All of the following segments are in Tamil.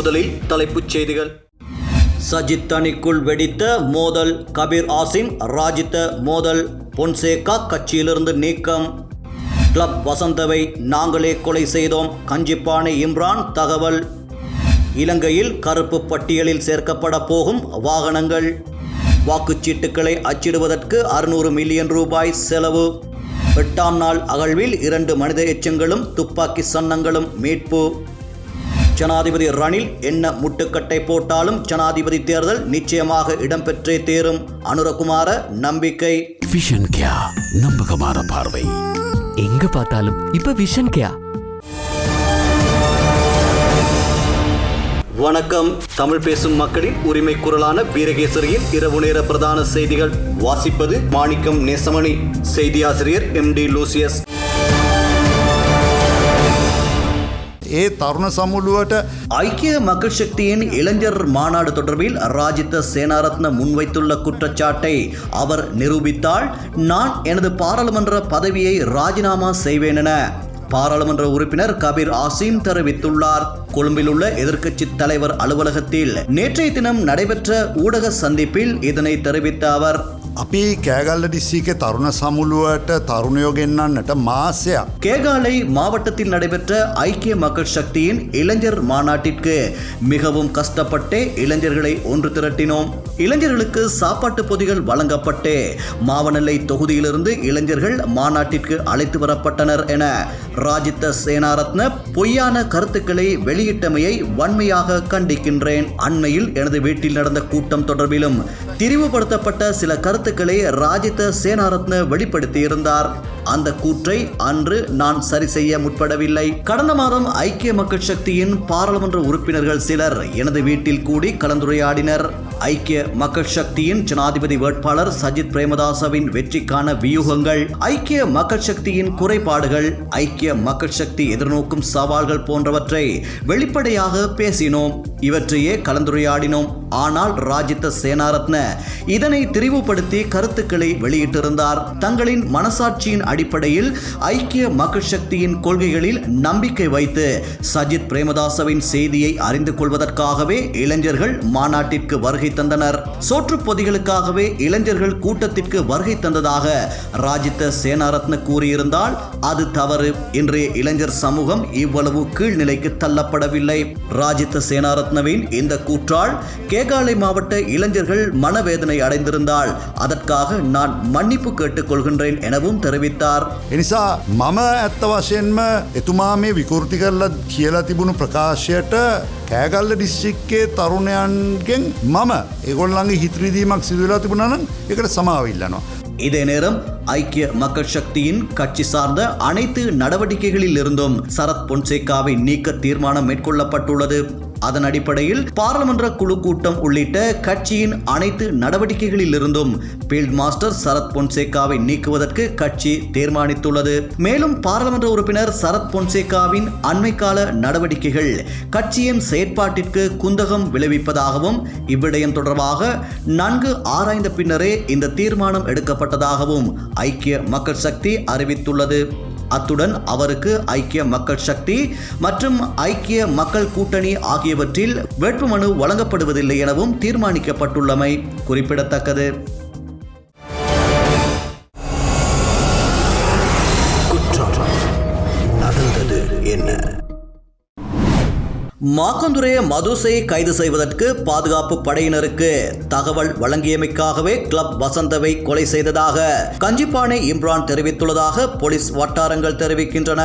முதலில் தலைப்புச் செய்திகள். சஜித் அணிக்குள் வெடித்த மோதல் கபீர் ஆசிம் ராஜித்த மோதல் பொன்சேகா கட்சியிலிருந்து நீக்கம். கிளப் வசந்தவை நாங்களே கொலை செய்தோம் கஞ்சிப்பானை இம்ரான் தகவல். இலங்கையில் கருப்பு பட்டியலில் சேர்க்கப்பட போகும் வாகனங்கள். வாக்குச்சீட்டுகளை அச்சிடுவதற்கு அறுநூறு மில்லியன் ரூபாய் செலவு. எட்டாம் நாள் அகழ்வில் இரண்டு மனித எச்சங்களும் துப்பாக்கி சன்னங்களும் மீட்பு. ஜனாதிபதி ரணில் என்ன முட்டுக்கட்டை போட்டாலும் ஜனாதிபதி தேர்தல் நிச்சயமாக இடம்பெற்றே தேரும். அனுரகுமார நம்பிக்கை. விஷன் கியா நம்பகமான பார்வை. எங்க பார்த்தாலும் இப்ப விஷன் கேயா வணக்கம். தமிழ் பேசும் மக்களின் உரிமை குரலான வீரகேசரியின் இரவு நேர பிரதான செய்திகள். வாசிப்பது மாணிக்கம் நேசமணி. செய்தியாசிரியர் எம் டி லூசியஸ். ඒ තරුණ සමුළුවට ஐக்கிய மக்கள் சக்தியின் இளைஞர் மாநாடு தொடர்பில் ராஜித்த சேனாரத்ன முன்வைத்துள்ள குற்றச்சாட்டை அவர் நிரூபித்தால் நான் எனது பாராளுமன்ற பதவியை ராஜினாமா செய்வேன் என பாராளுமன்ற உறுப்பினர் கபீர் ஆசிம் தெரிவித்துள்ளார் கொழும்பில் உள்ள எதிர்க்கட்சி தலைவர் அலுவலகத்தில் நேற்றைய தினம் நடைபெற்ற ஊடக சந்திப்பில் இதனை தெரிவித்த அவர் අපි கேகால டிஸ்ட்ரிக்டை தருண சமூலுவட்ட தருணையோ என்னன்னுட்ட மாசையா கேகாலை மாவட்டத்தில் நடைபெற்ற ஐக்கிய மக்கள் சக்தியின் இளைஞர் மாநாட்டிற்கு மிகவும் கஷ்டப்பட்டே இளைஞர்களை ஒன்று திரட்டினோம். இளைஞர்களுக்கு சாப்பாட்டு பொதிகள் வழங்கப்பட்டே மாவனல்லை தொகுதியிலிருந்து இளைஞர்கள் மாநாட்டிற்கு அழைத்து வரப்பட்டனர் என ராஜித்த சேனாரத்ன பொய்யான கருத்துக்களை வெளியிட்டமையை வன்மையாக கண்டிக்கின்றேன். அண்மையில் எனது வீட்டில் நடந்த கூட்டம் தொடர்பிலும் திரிவுபடுத்தப்பட்ட சில கருத்து கருத்துக்களை ராஜித சேனாரத்ன வெளிப்படுத்தியிருந்தார். அந்த கூற்றை அன்று நான் சரி செய்ய முற்படவில்லை. கடந்த மாதம் ஐக்கிய மக்கள் சக்தியின் பாராளுமன்ற உறுப்பினர்கள் சிலர் எனது வீட்டில் கூடி கலந்துரையாடினர். ஐக்கிய மக்கள் சக்தியின் ஜனாதிபதி வேட்பாளர் சஜித் பிரேமதாசவின் வெற்றிக்கான வியூகங்கள் ஐக்கிய மக்கள் சக்தியின் குறைபாடுகள் ஐக்கிய மக்கள் சக்தி எதிர்நோக்கும் சவால்கள் போன்றவற்றை வெளிப்படையாக பேசினோம். இவற்றையே கலந்துரையாடினோம். ஆனால் ராஜித்த சேனாரத்ன இதனை திரிவுபடுத்தி கருத்துக்களை வெளியிட்டிருந்தார். தங்களின் மனசாட்சியின் அடிப்படையில் ஐக்கிய மக்கள் சக்தியின் கொள்கைகளில் நம்பிக்கை வைத்து சஜித் பிரேமதாசவின் செய்தியை அறிந்து கொள்வதற்காகவே இளைஞர்கள் மாநாட்டிற்கு வருகை தந்தனர். சோற்றுப்பொதிகளுக்காகவே இளைஞர்கள் கூட்டத்திற்கு வருகை தந்ததாக ராஜித்த சேனாரத்ன கூறியிருந்தால் அது தவறு. இன்றைய இளைஞர் சமூகம் இவ்வளவு கீழ்நிலைக்கு தள்ளப்படவில்லை. ராஜித்த சேனாரத்னவின் இந்த கூற்றால் கேகாலை மாவட்ட இளைஞர்கள் மனவேதனை அடைந்திருந்தால் அதற்காக நான் மன்னிப்பு கேட்டுக்கொள்கின்றேன் எனவும் தெரிவித்தார். එනිසා මම ඇත්ත වශයෙන්ම එතුමා මේ විකෘති කරල කියලා තිබුණු ප්‍රකාශයට කෑගල්ල ඩිස්සික්කේ තරුණයන්ගෙන් මම එගොල්ලන්ගේ හිත්‍රදීමක් සිදුවෙලා තිබුණනම් එකට සමාවිල්ලනවා. இதே நேரம் ஐக்கிய மக்கள் சக்தியின் கட்சி சார்ந்த அனைத்து நடவடிக்கைகளில் இருந்தும் சரத் பொன்சேகாவை நீக்க தீர்மானம் மேற்கொள்ளப்பட்டுள்ளது அதன் அடிப்படையில் பாராளுமன்ற குழு கூட்டம் உள்ளிட்ட கட்சியின் அனைத்து நடவடிக்கைகளில் இருந்தும் மாஸ்டர் சரத் பொன்சேகாவை நீக்குவதற்கு கட்சி தீர்மானித்துள்ளது. மேலும் பாராளுமன்ற உறுப்பினர் சரத் பொன்சேகாவின் அண்மைக்கால நடவடிக்கைகள் கட்சியின் செயற்பாட்டிற்கு குந்தகம் விளைவிப்பதாகவும் இவ்விடயம் தொடர்பாக நன்கு ஆராய்ந்த பின்னரே இந்த தீர்மானம் எடுக்கப்பட்டதாகவும் ஐக்கிய மக்கள் சக்தி அறிவித்துள்ளது. அத்துடன் அவருக்கு ஐக்கிய மக்கள் சக்தி மற்றும் ஐக்கிய மக்கள் கூட்டணி ஆகியவற்றில் வேட்புமனு வழங்கப்படுவதில்லை எனவும் தீர்மானிக்கப்பட்டுள்ளமை குறிப்பிடத்தக்கது. மாக்கந்துரே மதுசை கைது செய்வதற்கு பாதுகாப்பு படையினருக்கு தகவல் வழங்கியமைக்காகவே கிளப் வசந்தவை கொலை செய்ததாக கஞ்சிப்பானை இம்ரான் தெரிவித்துள்ளதாக போலீஸ் வட்டாரங்கள் தெரிவிக்கின்றன.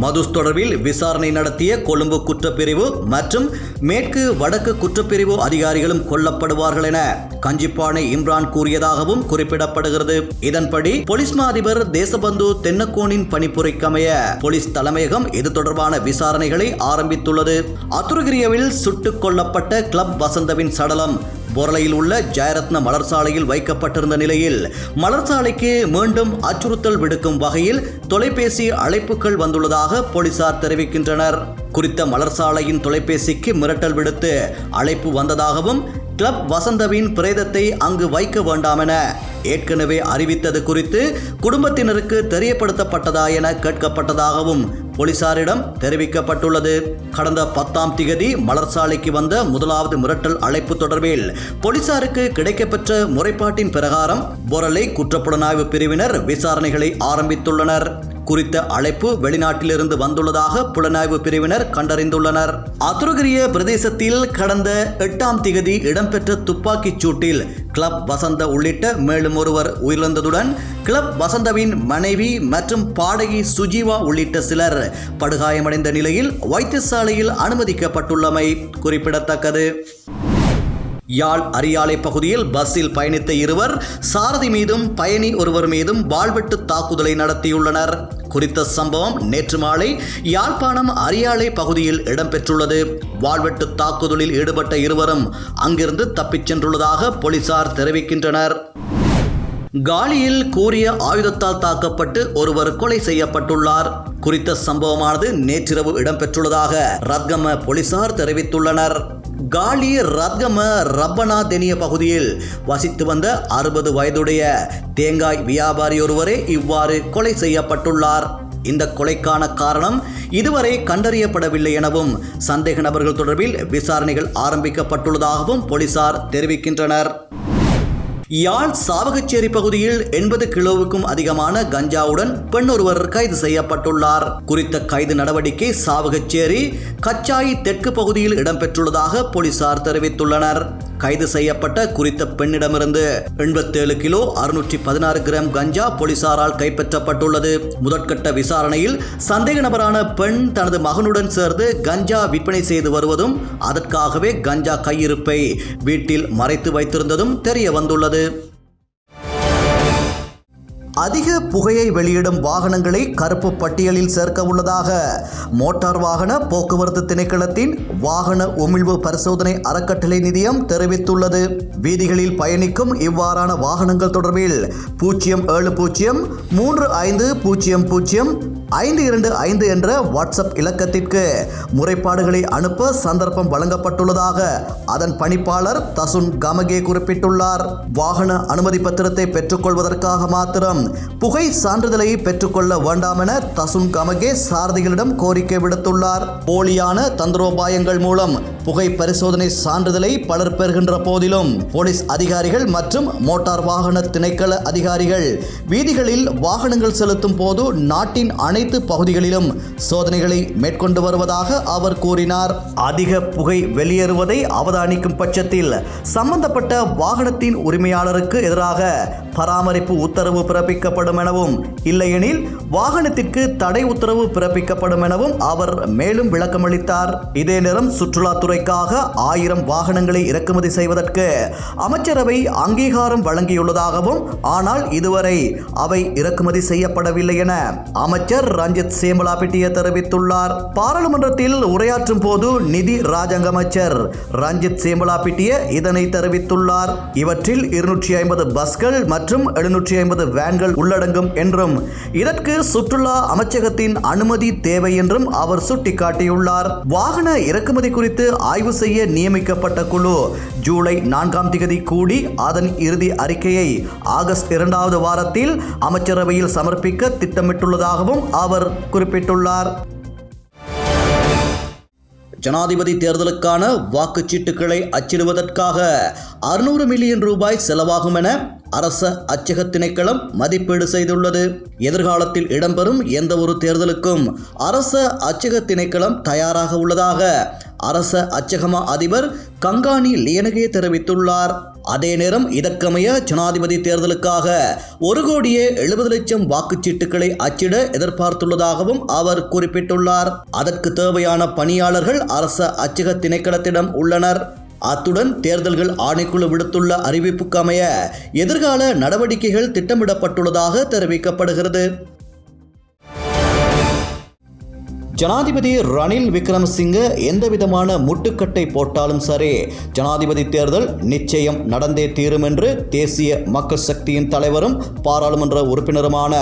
மதுஸ் தொடர்பில் விசாரணை நடத்திய கொழும்பு குற்றப்பிரிவு மற்றும் மேற்கு வடக்கு குற்றப்பிரிவு அதிகாரிகளும் கொல்லப்படுவார்கள் என கஞ்சிப்பானை இம்ரான் கூறியதாகவும் குறிப்பிடப்படுகிறது. இதன்படி போலீஸ் மா அதிபர் தேசபந்து தென்னக்கோனின் பணிப்புரைக்கமைய போலீஸ் தலைமையகம் இது தொடர்பான விசாரணைகளை ஆரம்பித்துள்ளது. அத்துருகிரியவில் சுட்டுக் கொல்லப்பட்ட கிளப் வசந்தவின் சடலம் பொரளையில் உள்ள ஜெயரத்ன மலர்சாலையில் வைக்கப்பட்டிருந்த நிலையில் மலர்சாலைக்கு மீண்டும் அச்சுறுத்தல் விடுக்கும் வகையில் தொலைபேசி அழைப்புகள் வந்துள்ளதாக போலீசார் தெரிவிக்கின்றனர். குறித்த மலர்சாலையின் தொலைபேசிக்கு மிரட்டல் விடுத்து அழைப்பு வந்ததாகவும் கிளப் வசந்தவின் பிரேதத்தை அங்கு வைக்க வேண்டாம் என ஏற்கனவே அறிவித்தது குறித்து குடும்பத்தினருக்கு தெரியப்படுத்தப்பட்டதா என கேட்கப்பட்டதாகவும் போலீசாரிடம் தெரிவிக்கப்பட்டுள்ளது. கடந்த பத்தாம் திகதி மலர்சாலைக்கு வந்த முதலாவது மிரட்டல் அழைப்பு தொடர்பில் போலீசாருக்கு கிடைக்கப்பெற்ற முறைப்பாட்டின் பிரகாரம் பொரலை குற்றப்புலனாய்வு பிரிவினர் விசாரணைகளை ஆரம்பித்துள்ளனர். குறித்த அழைப்பு வெளிநாட்டிலிருந்து வந்துள்ளதாக புலனாய்வு பிரிவினர் கண்டறிந்துள்ளனர். அத்துருகிரிய பிரதேசத்தில் கடந்த எட்டாம் திகதி இடம்பெற்ற துப்பாக்கிச் சூட்டில் கிளப் வசந்த உள்ளிட்ட மேலும் ஒருவர் உயிரிழந்ததுடன் கிளப் வசந்தவின் மனைவி மற்றும் பாடகி சுஜீவா உள்ளிட்ட சிலர் படுகாயமடைந்த நிலையில் வைத்தியசாலையில் அனுமதிக்கப்பட்டுள்ளமை குறிப்பிடத்தக்கது. யாழ் அரியாலை பகுதியில் பஸ்ஸில் பயணித்த இருவர் சாரதி மீதும் பயணி ஒருவர் மீதும் வாழ்வெட்டு தாக்குதலை நடத்தியுள்ளனர். குறித்த சம்பவம் நேற்று மாலை யாழ்ப்பாணம் அரியாலை பகுதியில் இடம்பெற்றுள்ளது. வாழ்வெட்டு தாக்குதலில் ஈடுபட்ட இருவரும் அங்கிருந்து தப்பிச் சென்றுள்ளதாக போலீசார் தெரிவிக்கின்றனர். காலியில் கூறிய ஆயுதத்தால் தாக்கப்பட்டு ஒருவர் கொலை செய்யப்பட்டுள்ளார். குறித்த சம்பவமானது நேற்றிரவு இடம்பெற்றுள்ளதாக ரத்கம போலீசார் தெரிவித்துள்ளனர். காலி ரத்கம ரப்பனா தெனிய பகுதியில் வசித்து வந்த அறுபது வயதுடைய தேங்காய் வியாபாரி ஒருவரே இவ்வாறு கொலை செய்யப்பட்டுள்ளார். இந்த கொலைக்கான காரணம் இதுவரை கண்டறியப்படவில்லை எனவும் சந்தேக நபர்கள் தொடர்பில் விசாரணைகள் ஆரம்பிக்கப்பட்டுள்ளதாகவும் போலீசார் தெரிவிக்கின்றனர். யாழ் சாவகச்சேரி பகுதியில் எண்பது கிலோவுக்கும் அதிகமான கஞ்சாவுடன் பெண் ஒருவர் கைது செய்யப்பட்டுள்ளார். குறித்த கைது நடவடிக்கை சாவகச்சேரி கச்சாயி தெற்கு பகுதியில் இடம்பெற்றுள்ளதாக போலீசார் தெரிவித்துள்ளனர். கைது செய்யப்பட்ட குறித்த பெண்ணிடமிருந்து எண்பத்தேழு கிலோ அறுநூற்றி பதினாறு கிராம் கஞ்சா போலீசாரால் கைப்பற்றப்பட்டுள்ளது. முதற்கட்ட விசாரணையில் சந்தேக நபரான பெண் தனது மகனுடன் சேர்ந்து கஞ்சா விற்பனை செய்து வருவதும் அதற்காகவே கஞ்சா கையிருப்பை வீட்டில் மறைத்து வைத்திருந்ததும் தெரிய வந்துள்ளது. அதிக புகையை வெளியிடும் வாகனங்களை கருப்பு பட்டியலில் சேர்க்க உள்ளதாக மோட்டார் வாகன போக்குவரத்து திணைக்களத்தின் வாகன உமிழ்வு பரிசோதனை அறக்கட்டளை நிதியம் தெரிவித்துள்ளது. வீதிகளில் பயணிக்கும் இவ்வாறான வாகனங்கள் தொடர்பில் பூஜ்ஜியம் ஏழு பூஜ்ஜியம் மூன்று ஐந்து பூஜ்ஜியம் பூஜ்ஜியம் ஐந்து இரண்டு ஐந்து என்ற வாட்ஸ்அப் இலக்கத்திற்கு முறைப்பாடுகளை அனுப்ப சந்தர்ப்பம் வழங்கப்பட்டுள்ளதாக அதன் பணிப்பாளர் தசுன் கமகே குறிப்பிட்டுள்ளார். வாகன அனுமதி பத்திரத்தை பெற்றுக்கொள்வதற்காக மாத்திரம் புகை சான்றிதழை பெற்றுக்கொள்ள வேண்டாம் என தசுன் கமகே சாரதிகளிடம் கோரிக்கை விடுத்துள்ளார். போலியான தந்திரோபாயங்கள் மூலம் புகை பரிசோதனை சான்றிதழை பலர் பெறுகின்ற போதிலும் போலீஸ் அதிகாரிகள் மற்றும் மோட்டார் வாகன திணைக்கள அதிகாரிகள் வீதிகளில் வாகனங்கள் செலுத்தும் போது நாட்டின் அனைத்து பகுதிகளிலும் சோதனைகளை மேற்கொண்டு வருவதாக அவர் கூறினார். அதிக புகை வெளியேறுவதை அவதானிக்கும் பட்சத்தில் சம்பந்தப்பட்ட வாகனத்தின் உரிமையாளருக்கு எதிராக பராமரிப்பு உத்தரவு பிறப்பிக்கப்படும் எனவும் இல்லையெனில் வாகனத்திற்கு தடை உத்தரவு பிறப்பிக்கப்படும் எனவும் அவர் மேலும் விளக்கமளித்தார். இதே நேரம் சுற்றுலாத்துறைக்காக ஆயிரம் வாகனங்களை இறக்குமதி செய்வதற்கு அமைச்சரவை அங்கீகாரம் வழங்கியுள்ளதாகவும் ஆனால் இதுவரை அவை இறக்குமதி செய்யப்படவில்லை என அமைச்சர் ரஞ்சித் சேமலா பிட்டிய தெரிவித்துள்ளார். பாராளுமன்றத்தில் உரையாற்றும் போது நிதி ராஜாங்க அமைச்சர் ரஞ்சித் சேமலா பிட்டிய இதனை தெரிவித்துள்ளார். இவற்றில் இருநூற்றி ஐம்பது பஸ்கள் மற்றும் எழுநூற்றி ஐம்பது வேன்கள் உள்ளடங்கும் என்றும் இதற்கு சுற்றுலா அமைச்சகத்தின் அனுமதி தேவை என்றும் அவர் சுட்டிக்காட்டியுள்ளார். வாகன இறக்குமதி குறித்து ஆய்வு செய்ய நியமிக்கப்பட்ட குழு ஜூலை நான்காம் தேதி கூடி அதன் இறுதி அறிக்கையை ஆகஸ்ட் இரண்டாவது வாரத்தில் அமைச்சரவையில் சமர்ப்பிக்க திட்டமிட்டுள்ளதாகவும் அவர் குறிப்பிட்டுள்ளார். ஜனாதிபதி தேர்தலுக்கான வாக்குச்சீட்டுகளை அச்சிடுவதற்காக அறுநூறு மில்லியன் ரூபாய் செலவாகும் என அரச அச்சக திணைக்களம் மதிப்பீடு செய்துள்ளது. எதிர்காலத்தில் இடம்பெறும் எந்த ஒரு தேர்தலுக்கும் அரச அச்சக திணைக்களம் தயாராக உள்ளதாக அரச அச்சகமா அதிபர் கங்காணி லியனகே தெரிவித்துள்ளார். அதே நேரம் இதற்கமைய ஜனாதிபதி தேர்தலுக்காக ஒரு கோடியே எழுபது லட்சம் வாக்குச்சீட்டுகளை அச்சிட எதிர்பார்த்துள்ளதாகவும் அவர் குறிப்பிட்டுள்ளார். அதற்கு தேவையான பணியாளர்கள் அரச அச்சக திணைக்களத்திடம் உள்ளனர். அத்துடன் தேர்தல்கள் ஆணைக்குழு விடுத்துள்ள அறிவிப்புக்கு அமைய எதிர்கால நடவடிக்கைகள் திட்டமிடப்பட்டுள்ளதாக தெரிவிக்கப்படுகிறது. ஜனாதிபதி ரணில் விக்ரமசிங்க எந்தவிதமான முட்டுக்கட்டை போட்டாலும் சரி ஜனாதிபதி தேர்தல் நிச்சயம் நடந்தே தீரும் என்று தேசிய மக்கள் சக்தியின் தலைவரும் பாராளுமன்ற உறுப்பினருமான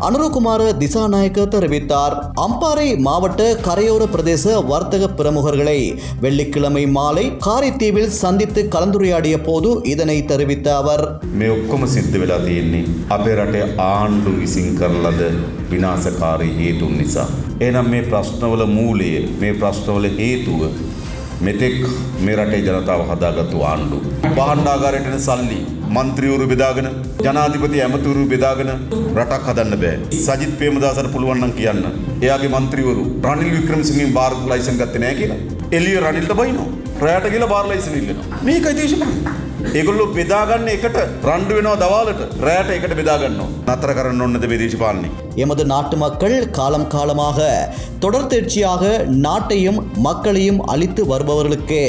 அனுருகுமார திசாநாயக்க தெரிவித்தார். அம்பாறை மாவட்ட கரையோர பிரதேச வர்த்தக பிரமுகர்களை வெள்ளிக்கிழமை மாலை காரைத்தீவில் சந்தித்து கலந்துரையாடிய போது இதனை தெரிவித்த அவர் வினாசகாரி ஏதும் நிசா. වෙලා තියෙන්නේ අපේ රටේ ආණ්ඩු විසින් කරලද විනාශකාරී හේතුන් නිසා. එනම් මේ ප්‍රශ්නවල මූලය මේ ප්‍රශ්නවල හේතුව මෙතෙක් මේ රටේ ජනතාව හදාගත්තු ආණ්ඩු. බාණ්ඩාගාරයටන සල්ලි මන්ත්‍රිවරු බෙදාගෙන ජනාධිපති ඇමතුරු බෙදාගෙන රටක් හදන්න බෑ. සජිත් ප්‍රේමදාසට පුළුවන් නම් කියන්න. එයාගේ මන්ත්‍රීවරු රනිල් වික්‍රමසිංහෙන් බාර් ලයිසන් ගත්තේ නැහැ කියලා. එළිය රනිල්ට බයිනවා. රැයට ගිහලා බාර් ලයිසන් ඉල්ලනවා. මේකයි දේශපාලනය. ඒගොල්ලෝ බෙදාගන්න එකට රණ්ඩු වෙනවා දවාලට රැයට එකට බෙදාගන්නවා. නතර කරන්න ඕනද මේ දේශපාලනේ? எமது நாட்டு மக்கள் காலம் காலமாக தொடர்ந்தேர்ச்சியாக நாட்டையும் மக்களையும் அளித்து வருபவர்களுக்கு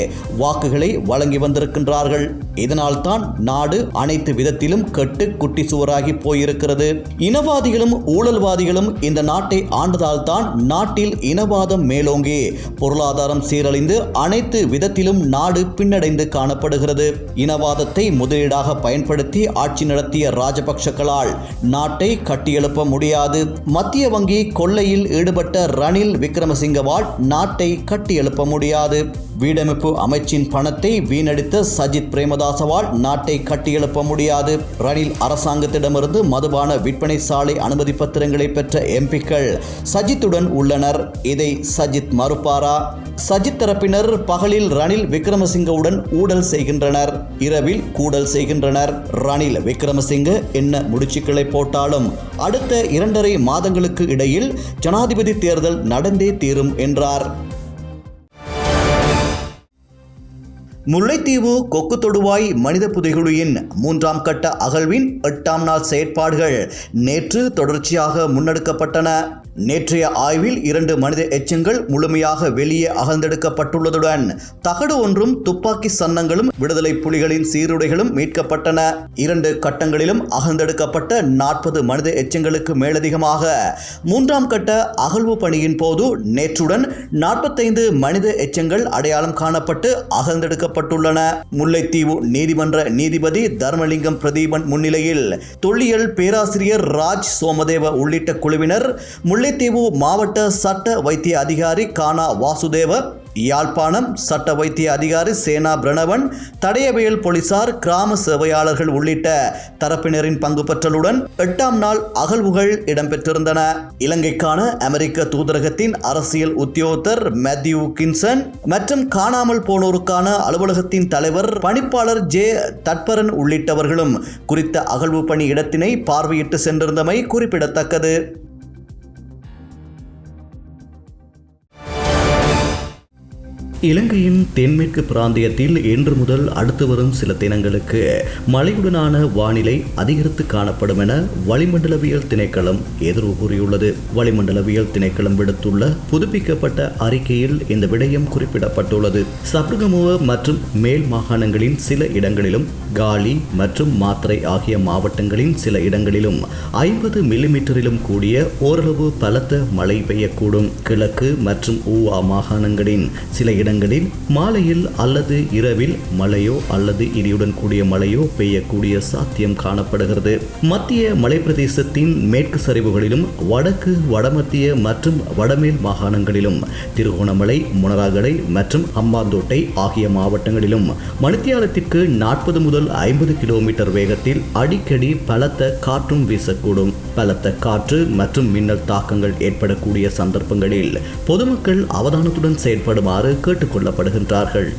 வாக்குகளை வழங்கி வந்திருக்கின்றார்கள் இதனால்தான் நாடு அனைத்து விதத்திலும் கெட்டு குட்டி சுவராகி போயிருக்கிறது. இனவாதிகளும் ஊழல்வாதிகளும் இந்த நாட்டை ஆண்டதால்தான் நாட்டில் இனவாதம் மேலோங்கி. பொருளாதாரம் சீரழிந்து அனைத்து விதத்திலும் நாடு பின்னடைந்து காணப்படுகிறது. இனவாதத்தை முதலீடாக பயன்படுத்தி ஆட்சி நடத்திய ராஜபக்சக்களால் நாட்டை கட்டியெழுப்ப முடியாது. மத்திய வங்கி கொள்ளையில் ஈடுபட்ட ரணில் விக்ரமசிங்கவால் நாட்டை கட்டியெழுப்ப முடியாது. வீடமைப்பு அமைச்சின் பணத்தை வீணடித்த சஜித் பிரேமதாசவால் நாட்டை கட்டியெழுப்ப முடியாது. ரணில் அரசாங்கத்திடமிருந்து மதுபான விற்பனை சாலை அனுமதி பத்திரங்களை பெற்ற எம்பிக்கள் சஜித்துடன் உள்ளனர். இதை சஜித் மறுப்பாரா? சஜித் தரப்பினர் பகலில் ரணில் விக்ரமசிங்கவுடன் ஊடல் செய்கின்றனர். இரவில் கூடல் செய்கின்றனர். ரணில் விக்ரமசிங்க என்ன முடிச்சுக்களை போட்டாலும் அடுத்த இரண்டரை மாதங்களுக்கு இடையில் ஜனாதிபதி தேர்தல் நடந்தே தீரும் என்றார். முல்லைத்தீவு கொக்கு தொடுவாய் மனித புதைகுழியின் மூன்றாம் கட்ட அகழ்வின் எட்டாம் நாள் செயற்பாடுகள் நேற்று தொடர்ச்சியாக முன்னெடுக்கப்பட்டன. நேற்றைய ஆய்வில் இரண்டு மனித எச்சங்கள் முழுமையாக வெளியே அகழ்ந்தெடுக்கப்பட்டுள்ளதுடன் தகடு ஒன்றும் துப்பாக்கி சன்னங்களும் விடுதலை புலிகளின் சீருடைகளும் மீட்கப்பட்டன. இரண்டு கட்டங்களிலும் அகழ்ந்தெடுக்கப்பட்ட நாற்பது மனித எச்சங்களுக்கு மேலதிகமாக மூன்றாம் கட்ட அகழ்வு பணியின் போது நேற்றுடன் நாற்பத்தைந்து மனித எச்சங்கள் அடையாளம் காணப்பட்டு அகழ்ந்தெடுக்கப்பட்டுள்ளன. முல்லைத்தீவு நீதிமன்ற நீதிபதி தர்மலிங்கம் பிரதீபன் முன்னிலையில் தொல்லியல் பேராசிரியர் ராஜ் சோமதேவ உள்ளிட்ட குழுவினர் முல்லை முல்லைத்தீவு மாவட்ட சட்ட வைத்திய அதிகாரி கானா வாசுதேவ யாழ்ப்பாணம் சட்ட வைத்திய அதிகாரி சேனா பிரணவன் தடயவியல் போலீசார் கிராம சேவையாளர்கள் உள்ளிட்ட தரப்பினரின் பங்கு பெற்றலுடன் எட்டாம் நாள் அகழ்வுகள் இடம்பெற்றிருந்தன. இலங்கைக்கான அமெரிக்க தூதரகத்தின் அரசியல் உத்தியோகத்தர் மேத்யூ கின்சன் மற்றும் காணாமல் போனோருக்கான அலுவலகத்தின் தலைவர் பணிப்பாளர் ஜே தட்பரன் உள்ளிட்டவர்களும் குறித்த அகழ்வு பணி இடத்தினை பார்வையிட்டு சென்றிருந்தமை குறிப்பிடத்தக்கது. இலங்கையின் தென்மேற்கு பிராந்தியத்தில் இன்று முதல் அடுத்து வரும் சில தினங்களுக்கு மழையுடனான வானிலை அதிகரித்து காணப்படும் என வளிமண்டலவியல் திணைக்களம் எதிர்வு கூறியுள்ளது. வளிமண்டலவியல் திணைக்களம் விடுத்துள்ள புதுப்பிக்கப்பட்ட அறிக்கையில் இந்த விடயம் குறிப்பிடப்பட்டுள்ளது. சப்ரகமுவ மற்றும் மேல் மாகாணங்களின் சில இடங்களிலும் காலி மற்றும் மாத்திரை ஆகிய மாவட்டங்களின் சில இடங்களிலும் ஐம்பது மில்லிமீட்டரிலும் கூடிய ஓரளவு பலத்த மழை பெய்யக்கூடும். கிழக்கு மற்றும் ஊவா மாகாணங்களின் சில இடங்களில் மாலையில் அல்லது இரவில் மழையோ அல்லது இடியுடன் கூடிய மழையோ பெய்யக்கூடிய சாத்தியம் காணப்படுகிறது. மத்திய மலைப்பிரதேசத்தின் மேற்கு சரிவுகளிலும் வடக்கு வடமத்திய மற்றும் வடமேல் மாகாணங்களிலும் திருகோணமலை முனராகலை மற்றும் அம்பாந்தோட்டை ஆகிய மாவட்டங்களிலும் மணித்தியாலத்திற்கு நாற்பது முதல் ஐம்பது கிலோமீட்டர் வேகத்தில் அடிக்கடி பலத்த காற்றும் வீசக்கூடும். பலத்த காற்று மற்றும் மின்னல் தாக்கங்கள் ஏற்படக்கூடிய சந்தர்ப்பங்களில் பொதுமக்கள் அவதானத்துடன் செயற்படுமாறு கேட்டுக்கொள்ளப்படுகின்றார்கள்.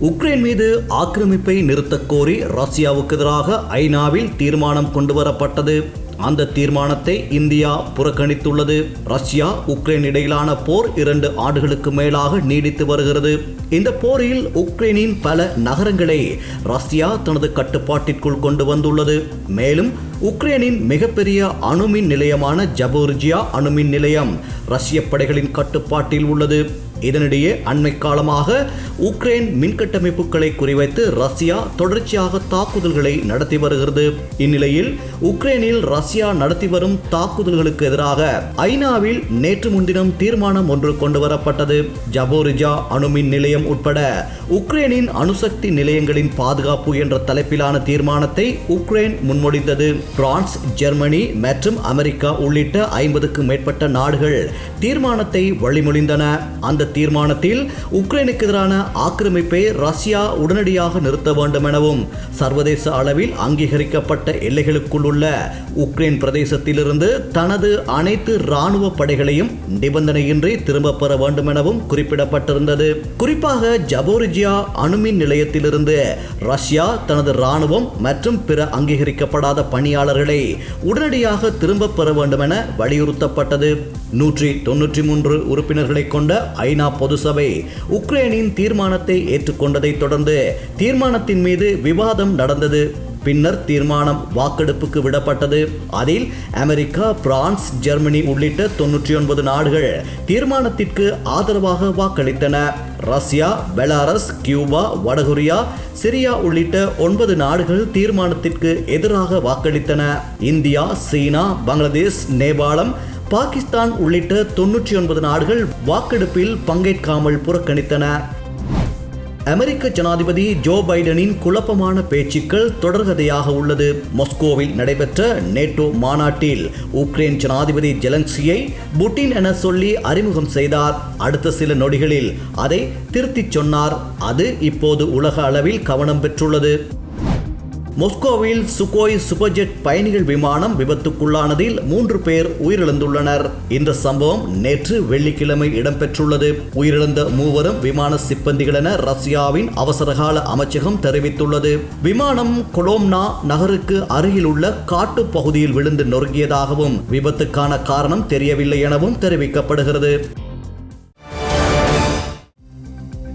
உக்ரைன் மீது ஆக்கிரமிப்பை நிறுத்தக் கோரி ரஷ்யாவுக்கு எதிராக ஐநாவில் தீர்மானம் கொண்டுவரப்பட்டது. அந்த தீர்மானத்தை இந்தியா புறக்கணித்துள்ளது. ரஷ்யா உக்ரைன் இடையிலான போர் இரண்டு ஆண்டுகளுக்கு மேலாக நீடித்து வருகிறது. இந்த போரில் உக்ரைனின் பல நகரங்களை ரஷ்யா தனது கட்டுப்பாட்டிற்குள் கொண்டு வந்துள்ளது. மேலும் உக்ரைனின் மிகப்பெரிய அணுமின் நிலையமான ஜபோர்ஜியா அணுமின் நிலையம் ரஷ்ய படைகளின் கட்டுப்பாட்டில் உள்ளது. இதனிடையே அண்மை காலமாக உக்ரைன் மின்கட்டமைப்புகளை குறிவைத்து ரஷ்யா தொடர்ச்சியாக தாக்குதல்களை நடத்தி வருகிறது. இந்நிலையில் உக்ரைனில் ரஷ்யா நடத்தி வரும் தாக்குதல்களுக்கு எதிராக ஐநாவில் நேற்று முன்தினம் தீர்மானம் ஒன்று கொண்டுவரப்பட்டது ஜபோரிஜா அணுமின் நிலையம் உட்பட உக்ரைனின் அணுசக்தி நிலையங்களின் பாதுகாப்பு என்ற தலைப்பிலான தீர்மானத்தை உக்ரைன் முன்மொழிந்தது. பிரான்ஸ் ஜெர்மனி மற்றும் அமெரிக்கா உள்ளிட்ட ஐம்பதுக்கும் மேற்பட்ட நாடுகள் தீர்மானத்தை வழிமொழிந்தன. அந்த அந்த தீர்மானத்தில் உக்ரைனுக்கு எதிரான ஆக்கிரமிப்பை ரஷ்யா உடனடியாக நிறுத்த வேண்டும் எனவும் சர்வதேச அளவில் அங்கீகரிக்கப்பட்ட எல்லைகளுக்குள் உள்ள உக்ரைன் பிரதேசத்திலிருந்து தனது அனைத்து இராணுவ படைகளையும் நிபந்தனையின்றி திரும்பப் பெற வேண்டும் எனவும் குறிப்பிடப்பட்டிருந்தது. குறிப்பாக ஜபோரிஜியா அணுமின் நிலையத்திலிருந்து ரஷ்யா தனது இராணுவம் மற்றும் பிற அங்கீகரிக்கப்படாத பணியாளர்களை உடனடியாக திரும்பப் பெற வேண்டும் என வலியுறுத்தப்பட்டது. நூற்றி தொன்னூற்றி மூன்று உறுப்பினர்களை கொண்ட ஐ ஐநா பொதுசபை உக்ரைனின் தீர்மானத்தை ஏற்றுக்கொண்டதைத் தொடர்ந்து தீர்மானத்தின் மீது விவாதம் நடந்தது. பின்னர் தீர்மானம் வாக்கெடுப்புக்கு விடப்பட்டது. அதில் அமெரிக்கா பிரான்ஸ் ஜெர்மனி உள்ளிட்ட தொன்னூற்றி ஒன்பது நாடுகள் தீர்மானத்திற்கு ஆதரவாக வாக்களித்தன. ரஷ்யா பெலாரஸ் கியூபா வடகொரியா சிரியா உள்ளிட்ட ஒன்பது நாடுகள் தீர்மானத்திற்கு எதிராக வாக்களித்தன. இந்தியா சீனா பங்களாதேஷ் நேபாளம் பாகிஸ்தான் உள்ளிட்ட தொன்னூற்றி ஒன்பது நாடுகள் வாக்கெடுப்பில் பங்கேற்காமல் புறக்கணித்தன. அமெரிக்க ஜனாதிபதி ஜோ பைடனின் குழப்பமான பேச்சுக்கள் தொடர்கதையாக உள்ளது. மாஸ்கோவில் நடைபெற்ற நேட்டோ மாநாட்டில் உக்ரைன் ஜனாதிபதி ஜெலன்சியை புட்டின் என சொல்லி அறிமுகம் செய்தார். அடுத்த சில நொடிகளில் அதை திருத்திச் சொன்னார். அது இப்போது உலக அளவில் கவனம் பெற்றுள்ளது. மொஸ்கோவில் சுகோய் சூப்பர்ஜெட் பயணிகள் விமானம் விபத்துக்குள்ளானதில் மூன்று பேர் உயிரிழந்துள்ளனர். இந்த சம்பவம் நேற்று வெள்ளிக்கிழமை இடம்பெற்றுள்ளது. உயிரிழந்த மூவரும் விமான சிப்பந்திகள் என ரஷ்யாவின் அவசரகால அமைச்சகம் தெரிவித்துள்ளது. விமானம் கொலோம்னா நகருக்கு அருகில் உள்ள காட்டு பகுதியில் விழுந்து நொறுங்கியதாகவும் விபத்துக்கான காரணம் தெரியவில்லை எனவும் தெரிவிக்கப்படுகிறது.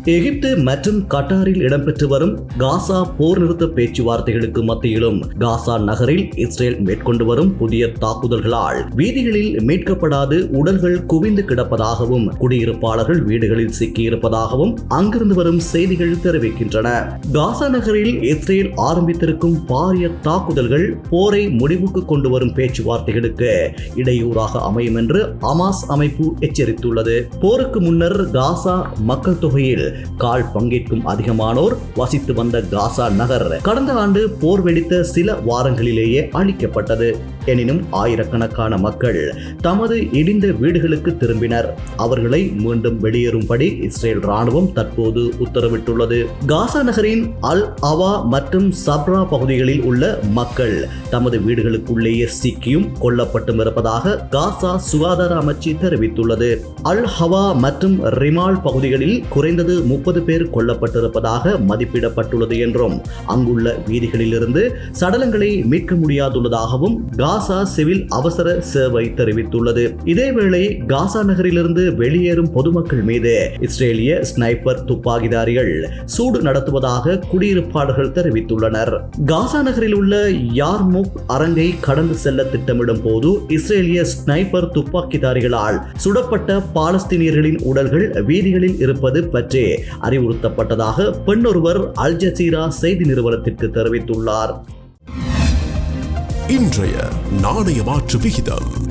எகிப்து மற்றும் கட்டாரில் இடம்பெற்று வரும் காசா போர் நிறுத்த பேச்சுவார்த்தைகளுக்கு மத்தியிலும் காசா நகரில் இஸ்ரேல் மேற்கொண்டு வரும் புதிய தாக்குதல்களால் வீதிகளில் மீட்கப்படாது உடல்கள் குவிந்து கிடப்பதாகவும் குடியிருப்பாளர்கள் வீடுகளில் சிக்கியிருப்பதாகவும் அங்கிருந்து வரும் செய்திகள் தெரிவிக்கின்றன. காசா நகரில் இஸ்ரேல் ஆரம்பித்திருக்கும் பாரிய தாக்குதல்கள் போரை முடிவுக்கு கொண்டு வரும் பேச்சுவார்த்தைகளுக்கு இடையூறாக அமையும் என்று அமாஸ் அமைப்பு எச்சரித்துள்ளது. போருக்கு முன்னர் காசா மக்கள் தொகையில் கால் பங்கேற்கும் அதிகமானோர் வசித்து வந்த காசா நகர் கடந்த ஆண்டு போர் வெடித்த சில வாரங்களிலேயே அழிக்கப்பட்டது. எனினும் ஆயிரக்கணக்கான மக்கள் தமது இடிந்த வீடுகளுக்கு திரும்பினர். அவர்களை மீண்டும் வெளியேறும்படி இஸ்ரேல் ராணுவம் தற்போது உத்தரவிட்டுள்ளது. காசா நகரின் அல் அவா மற்றும் சப்ரா பகுதிகளில் உள்ள மக்கள் தமது வீடுகளுக்குள்ளேயே சிக்கியும் கொல்லப்பட்டும் இருப்பதாக காசா சுகாதார அமைச்சு தெரிவித்துள்ளது. அல் ஹவா மற்றும் ரிமால் பகுதிகளில் குறைந்தது முப்பது பேர் கொல்லப்பட்டிருப்பதாக மதிப்பிடப்பட்டுள்ளது என்றும். அங்குள்ள வீதிகளிலிருந்து சடலங்களை மீட்க முடியாதுள்ளதாகவும் காசா சிவில் அவசர சேவை தெரிவித்துள்ளது. இதேவேளை காசா நகரிலிருந்து வெளியேறும் பொதுமக்கள் மீது இஸ்ரேலிய ஸ்னைப்பர் துப்பாக்கிதாரிகள் சூடு நடத்துவதாக குடியிருப்பாளர்கள் தெரிவித்துள்ளனர். காசா நகரில் உள்ள யார்முக் அரங்கை கடந்து செல்ல திட்டமிடும் போது இஸ்ரேலிய ஸ்னைப்பர் துப்பாக்கிதாரிகளால் சுடப்பட்ட பாலஸ்தீனியர்களின் உடல்கள் வீதிகளில் இருப்பது பற்றி அறிவுறுத்தப்பட்டதாக பெண்ணொருவர் அல் ஜசீரா செய்தி நிறுவனத்திற்கு தெரிவித்துள்ளார். இன்றைய நாணய மாற்று விகிதம்.